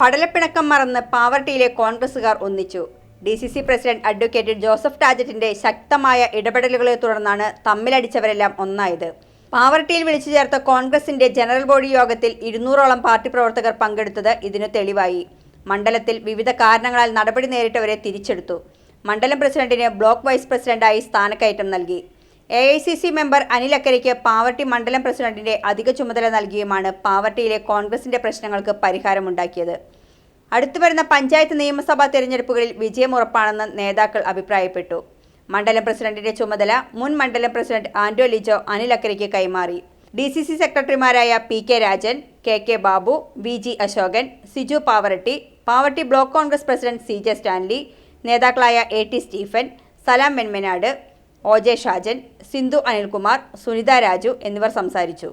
പടലപ്പിണക്കം മറന്ന് പാവർട്ടിയിലെ കോൺഗ്രസുകാർ ഒന്നിച്ചു. D C C president advocate Joseph ടാജറ്റിന്റെ ശക്തമായ ഇടപെടലുകളെ തുടർന്നാണ് തമ്മിലടിച്ചവരെല്ലാം ഒന്നായത്. പാവർട്ടിയിൽ വിളിച്ചു ചേർത്ത കോൺഗ്രസിന്റെ ജനറൽ ബോഡി യോഗത്തിൽ ഇരുന്നൂറോളം പാർട്ടി പ്രവർത്തകർ പങ്കെടുത്തത് ഇതിനു തെളിവായി. മണ്ഡലത്തിൽ വിവിധ കാരണങ്ങളാൽ നടപടി നേരിട്ടവരെ തിരിച്ചെടുത്തു. മണ്ഡലം പ്രസിഡന്റിന് ബ്ലോക്ക് വൈസ് പ്രസിഡന്റായി സ്ഥാനക്കയറ്റം നൽകി. A I C C member Anil അക്കരയ്ക്ക് പാവർട്ടി മണ്ഡലം പ്രസിഡന്റിന്റെ അധിക ചുമതല നൽകിയുമാണ് പാവർട്ടിയിലെ കോൺഗ്രസിന്റെ പ്രശ്നങ്ങൾക്ക് പരിഹാരമുണ്ടാക്കിയത്. അടുത്തു വരുന്ന പഞ്ചായത്ത് നിയമസഭാ തെരഞ്ഞെടുപ്പുകളിൽ വിജയം ഉറപ്പാണെന്ന് നേതാക്കൾ അഭിപ്രായപ്പെട്ടു. മണ്ഡലം പ്രസിഡന്റിന്റെ ചുമതല മുൻ മണ്ഡലം പ്രസിഡന്റ് ആന്റോ ലിജോ അനിൽ അക്കരയ്ക്ക് കൈമാറി. ഡി സി സി സെക്രട്ടറിമാരായ P K Rajan K K Babu V G Ashokan Siju Pavaratty Pavaratty block Congress president C J Stanley നേതാക്കളായ A T Stephen Salam Venmanad O J Shajan Sindhu Anilkumar Sunitha Raju എന്നിവർ സംസാരിച്ചു.